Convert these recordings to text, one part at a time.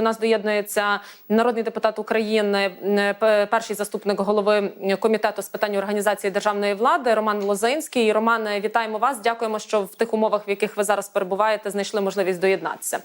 до нас доєднується народний депутат України, е, перший заступник голови комітету з питань організації державної влади Роман Лозинський. Роман, вітаємо вас. Дякуємо, що в тих умовах, в яких ви зараз перебуваєте, знайшли можливість доєднатися.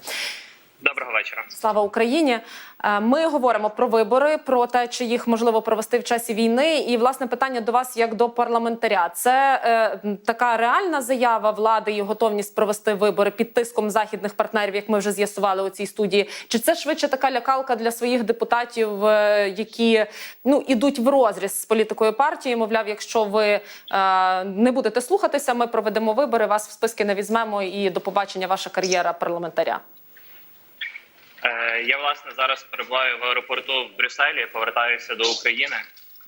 Доброго вечора. Слава Україні! Е, Ми говоримо про вибори, про те, чи їх можливо провести в часі війни. І власне питання до вас як до парламентаря. Це е, така реальна заява влади і готовність провести вибори під тиском західних партнерів, як ми вже з'ясували у цій студії. Чи це швидше така лякалка для своїх депутатів, е, які ну ідуть в розріз з політикою партії? Мовляв, якщо ви е, не будете слухатися, ми проведемо вибори, вас в списки не візьмемо, і до побачення ваша кар'єра парламентаря. Е, Я власне зараз перебуваю в аеропорту в Брюсселі. Повертаюся до України.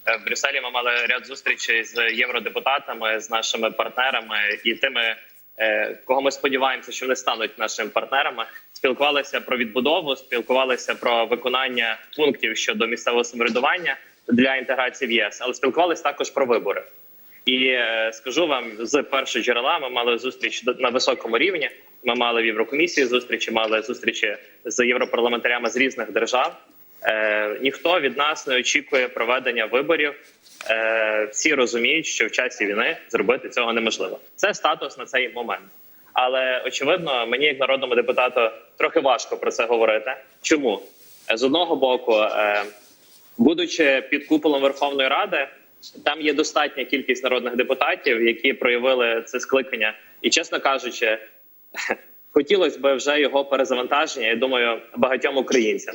Е, В Брюсселі ми мали ряд зустрічей з євродепутатами, з нашими партнерами і тими, е, кого ми сподіваємося, що вони стануть нашими партнерами. Спілкувалися про відбудову, спілкувалися про виконання пунктів щодо місцевого самоврядування для інтеграції в ЄС, але спілкувалися також про вибори. І скажу вам з першого джерела. Ми мали зустріч на високому рівні. Ми мали в Єврокомісії зустрічі, мали зустрічі з європарламентарями з різних держав. Е, ніхто від нас не очікує проведення виборів. Е, всі розуміють, що в часі війни зробити цього неможливо. Це статус на цей момент. Але очевидно, мені, як народному депутату, трохи важко про це говорити. Чому Е, з одного боку, е, будучи під куполом Верховної Ради, там є достатня кількість народних депутатів, які проявили це скликання, і чесно кажучи, хотілося б вже його перезавантаження. Я думаю, багатьом українцям.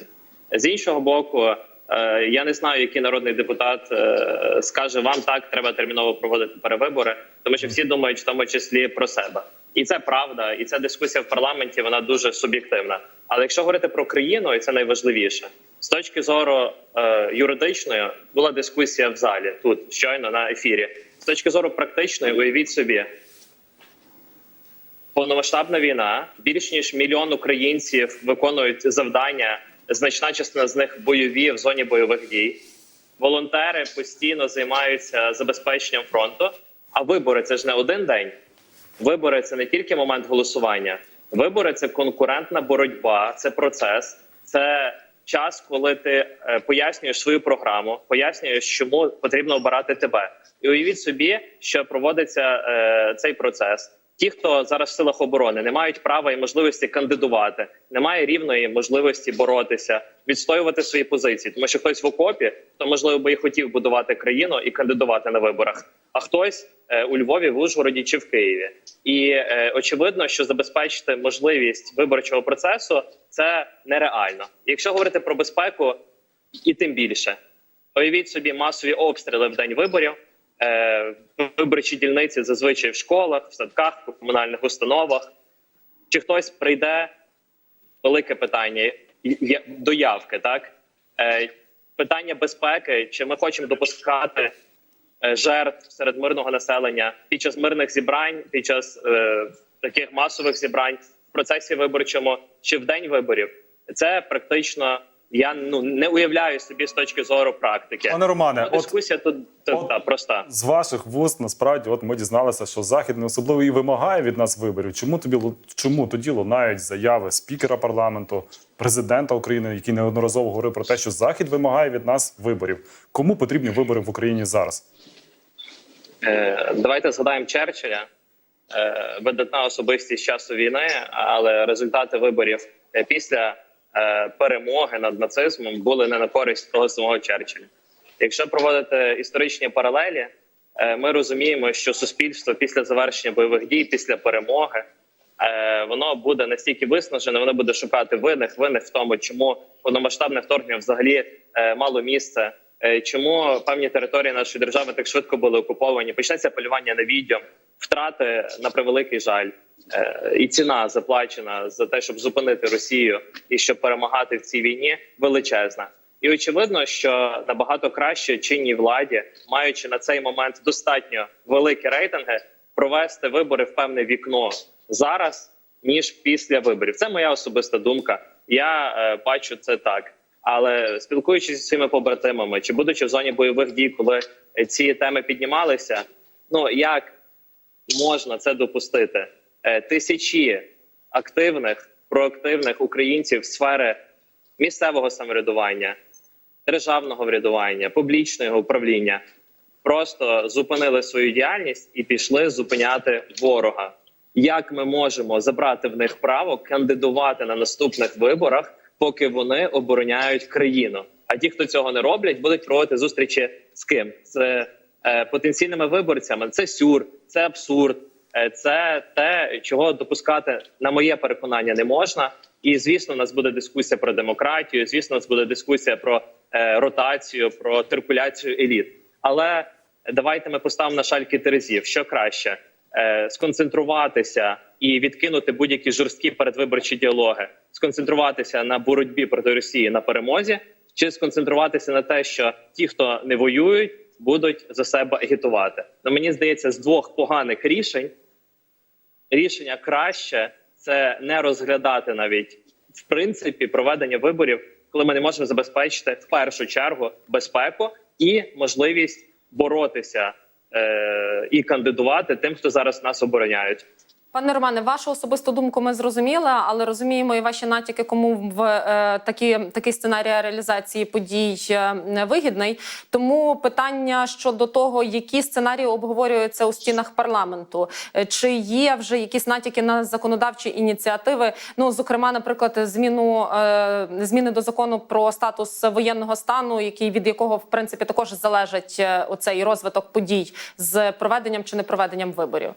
З іншого боку, е, я не знаю, який народний депутат е, скаже вам так, треба терміново проводити перевибори, тому що всі думають в тому числі про себе, і це правда. І ця дискусія в парламенті вона дуже суб'єктивна. Але якщо говорити про країну, і це найважливіше, з точки зору е, юридичної була дискусія в залі тут щойно на ефірі. З точки зору практичної, уявіть собі, повномасштабна війна. Більш ніж мільйон українців виконують завдання. Значна частина з них бойові в зоні бойових дій. Волонтери постійно займаються забезпеченням фронту. А вибори це ж не один день. Вибори це не тільки момент голосування. Вибори це конкурентна боротьба, це процес, це час, коли ти е, пояснюєш свою програму, пояснюєш, чому потрібно обирати тебе. І уявіть собі, що проводиться е, цей процес. Ті, хто зараз в силах оборони не мають права і можливості кандидувати, немає рівної можливості боротися, відстоювати свої позиції, тому що хтось в окопі, хто можливо би і хотів будувати країну і кандидувати на виборах, а хтось е, у Львові, в Ужгороді чи в Києві. І е, очевидно, що забезпечити можливість виборчого процесу це нереально. Якщо говорити про безпеку, і тим більше уявіть собі масові обстріли в день виборів. Е, виборчі дільниці зазвичай в школах, в садках, в комунальних установах. Чи хтось прийде? Велике питання є до явки, так? Е, питання безпеки. Чи ми хочемо допускати е, жертв серед мирного населення під час мирних зібрань, під час е, таких масових зібрань в процесі виборчому чи в день виборів? Це практично я ну не уявляю собі з точки зору практики. Пане Романе, Ну, от дискусія тут, тут от- та, проста. з ваших вуст насправді, от ми дізналися, що захід не особливо і вимагає від нас виборів. Чому тобі чому тоді лунають заяви спікера парламенту, президента України, який неодноразово говорив про те, що захід вимагає від нас виборів? Кому потрібні вибори в Україні зараз? Е, давайте згадаємо Черчилля, е, видатна особистість часу війни, але результати виборів е, після перемоги над нацизмом були не на користь того самого Черчилля. Якщо проводити історичні паралелі, е, ми розуміємо, що суспільство після завершення бойових дій, після перемоги, е, воно буде настільки виснажене, воно буде шукати винних, винних в тому, чому повномасштабне вторгнення взагалі е, мало місце. Е, Чому певні території нашої держави так швидко були окуповані? Почнеться полювання на відьом, втрати на превеликий жаль, Е, і ціна заплачена за те, щоб зупинити Росію і щоб перемагати в цій війні, величезна. І очевидно, що набагато краще чинній владі, маючи на цей момент достатньо великі рейтинги, провести вибори в певне вікно зараз ніж після виборів. Це моя особиста думка. Я е, бачу це так. Але спілкуючись зі своїми побратимами, чи будучи в зоні бойових дій, коли е, ці теми піднімалися, ну як можна це допустити? Е, Тисячі активних, проактивних українців сфери місцевого самоврядування, державного врядування, публічного управління просто зупинили свою діяльність і пішли зупиняти ворога. Як ми можемо забрати в них право кандидувати на наступних виборах, поки вони обороняють країну? А ті, хто цього не роблять, будуть проводити зустрічі з ким? З е, потенційними виборцями. Це сюр, це абсурд, це те, чого допускати, на моє переконання, не можна. І звісно, у нас буде дискусія про демократію. Звісно, у нас буде дискусія про е, ротацію, про циркуляцію еліт. Але давайте ми поставимо на шальки терезів. Що краще е, сконцентруватися і відкинути будь-які жорсткі передвиборчі діалоги, сконцентруватися на боротьбі проти Росії на перемозі, чи сконцентруватися на те, що ті, хто не воюють, будуть за себе агітувати. Ну мені здається, з двох поганих рішень рішення краще це не розглядати навіть в принципі проведення виборів, коли ми не можемо забезпечити в першу чергу безпеку і можливість боротися е- і кандидувати тим, хто зараз нас обороняють. Пане Романе, вашу особисту думку ми зрозуміли, але розуміємо і ваші натяки, кому в е, такі, такий сценарій реалізації подій е, вигідний. Тому питання щодо того, які сценарії обговорюються у стінах парламенту, Е, чи є вже якісь натяки на законодавчі ініціативи? Ну, зокрема, наприклад, зміну е, зміни до закону про статус воєнного стану, який від якого в принципі також залежить е, оцей розвиток подій з проведенням чи непроведенням виборів.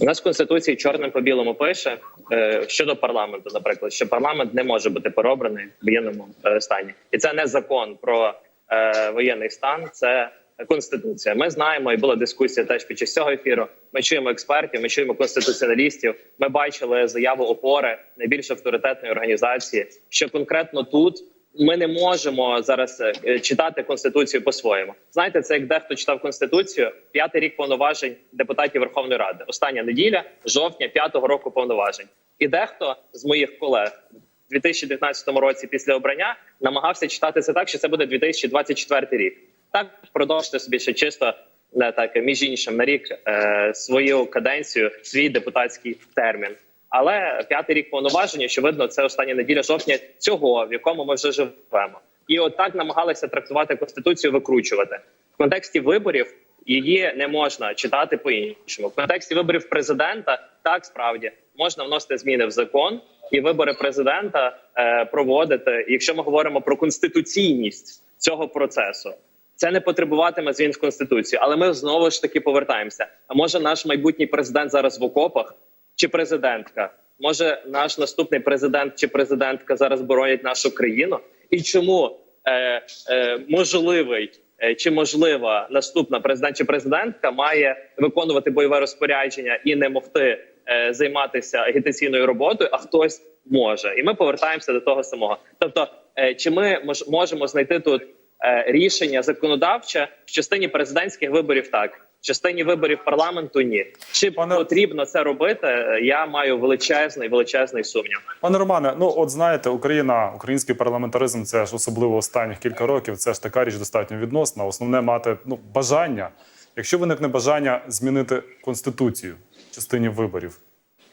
У нас в конституції чорним по білому пише е, щодо парламенту, наприклад, що парламент не може бути переобраний в воєнному е, стані, і це не закон про е, воєнний стан, це конституція. Ми знаємо, і була дискусія теж під час цього ефіру. Ми чуємо експертів, ми чуємо конституціоналістів. Ми бачили заяву опори найбільш авторитетної організації, що конкретно тут. Ми не можемо зараз е, читати конституцію по-своєму. Знаєте, це як дехто читав конституцію п'ятий рік повноважень депутатів Верховної Ради. Остання неділя, жовтня, п'ятого року повноважень. І дехто з моїх колег у 2019 році після обрання намагався читати це так, що це буде 2024 рік. Так продовжте собі ще чисто не так між іншим на рік е, свою каденцію, свій депутатський термін. Але п'ятий рік повноважень, очевидно, це остання неділя жовтня цього, в якому ми вже живемо, і от так намагалися трактувати конституцію, викручувати в контексті виборів. Її не можна читати по іншому. В контексті виборів президента так справді можна вносити зміни в закон і вибори президента е, проводити. Якщо ми говоримо про конституційність цього процесу, це не потребуватиме змін в конституцію. Але ми знову ж таки повертаємося. А може наш майбутній президент зараз в окопах чи президентка? Може, наш наступний президент чи президентка зараз боронять нашу країну? І чому е, е, можливий е, чи можлива наступна президент чи президентка має виконувати бойове розпорядження і не могти е, займатися агітаційною роботою, а хтось може, і ми повертаємося до того самого. Тобто, е, чи ми мож, можемо знайти тут е, рішення законодавче в частині президентських виборів? Так. В частині виборів парламенту ні. Чи Пане- потрібно це робити? Я маю величезний величезний сумнів. Пане Романе, ну от знаєте, Україна, український парламентаризм, це ж особливо останніх кілька років. Це ж така річ достатньо відносна. Основне мати ну бажання. Якщо виникне бажання змінити конституцію в частині виборів,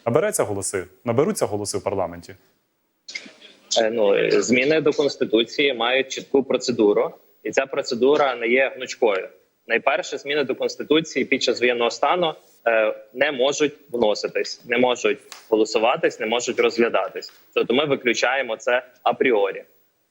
набереться голоси, наберуться голоси в парламенті. Е, Ну зміни до конституції мають чітку процедуру, і ця процедура не є гнучкою. Найперше, зміни до конституції під час воєнного стану е, не можуть вноситись, не можуть голосуватись, не можуть розглядатись. Тобто, ми виключаємо це апріорі.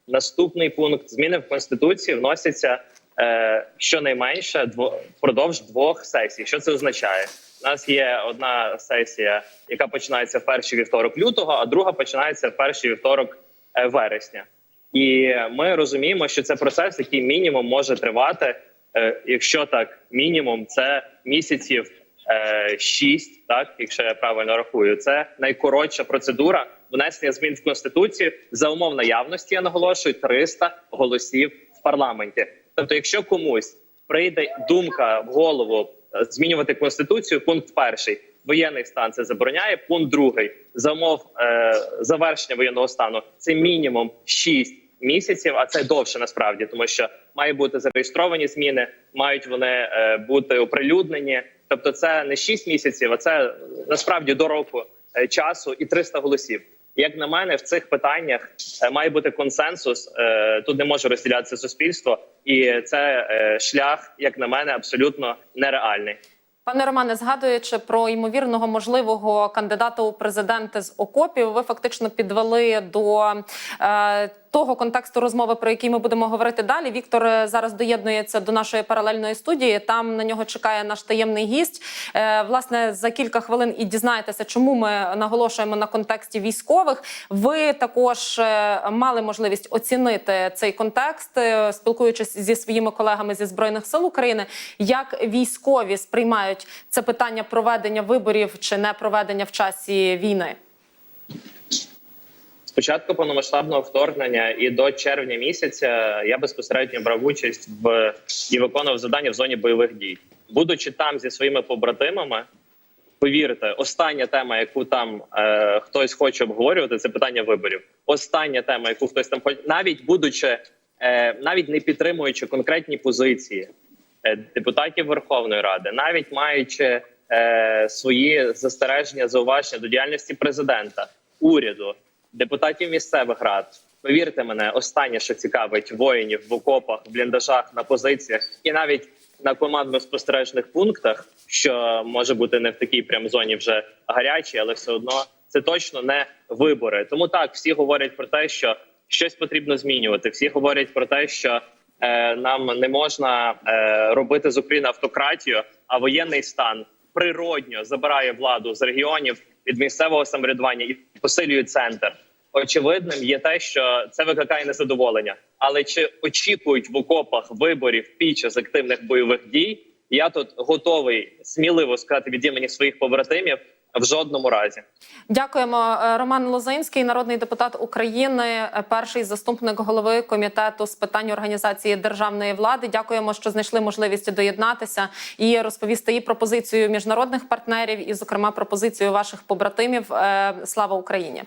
Наступний пункт зміни в конституції вносяться е, щонайменше впродовж двох сесій. Що це означає? У нас є одна сесія, яка починається в перший вівторок лютого, а друга починається в перший вівторок е, вересня. І ми розуміємо, що це процес, який мінімум може тривати, якщо так, мінімум це місяців е, шість, так якщо я правильно рахую, це найкоротша процедура внесення змін в конституцію за умов наявності. Я наголошую 300 голосів в парламенті. Тобто, якщо комусь прийде думка в голову е, змінювати конституцію, пункт перший воєнний стан це забороняє. Пункт другий за умов е, завершення воєнного стану це мінімум 6 місяців, а це довше насправді, тому що має бути зареєстровані зміни, мають вони е, бути оприлюднені. Тобто, це не 6 місяців, а це насправді до року е, часу і 300 голосів. Як на мене, в цих питаннях е, має бути консенсус. Тут не може розділятися суспільство, і це шлях, як на мене, абсолютно нереальний. Пане Романе, згадуючи про ймовірного можливого кандидата у президенти з окопів, ви фактично підвели до е, того контексту розмови, про який ми будемо говорити далі. Віктор е, зараз доєднується до нашої паралельної студії. Там на нього чекає наш таємний гість. Е, власне, за кілька хвилин і дізнаєтеся, чому ми наголошуємо на контексті військових. Ви також е, мали можливість оцінити цей контекст, е, спілкуючись зі своїми колегами зі збройних сил України, як військові сприймають це питання проведення виборів чи не проведення в часі війни. З початку повномасштабного вторгнення і до червня місяця я безпосередньо брав участь в і виконував завдання в зоні бойових дій, будучи там зі своїми побратимами. Повірте, остання тема, яку там е, хтось хоче обговорювати, це питання виборів. Остання тема, яку хтось там хоче, навіть будучи, е, навіть не підтримуючи конкретні позиції депутатів Верховної Ради, навіть маючи е, свої застереження, зауваження до діяльності президента, уряду, депутатів місцевих рад. Повірте мене, останнє, що цікавить воїнів в окопах, в бліндажах, на позиціях і навіть на командно-спостережних пунктах, що може бути не в такій прям зоні вже гарячій, але все одно це точно не вибори. Тому так всі говорять про те, що щось потрібно змінювати. Всі говорять про те, що е, нам не можна е, робити з України автократію, а воєнний стан природньо забирає владу з регіонів від місцевого самоврядування і посилює центр. Очевидним є те, що це викликає незадоволення. Але чи очікують в окопах виборів під час активних бойових дій? Я тут готовий сміливо сказати від імені своїх побратимів в жодному разі. Дякуємо, Е, Роман Лозинський, народний депутат України, е, перший заступник голови комітету з питань організації державної влади. Дякуємо, що знайшли можливість доєднатися і розповісти і пропозицію міжнародних партнерів, і, зокрема, пропозицію ваших побратимів. Е, Слава Україні!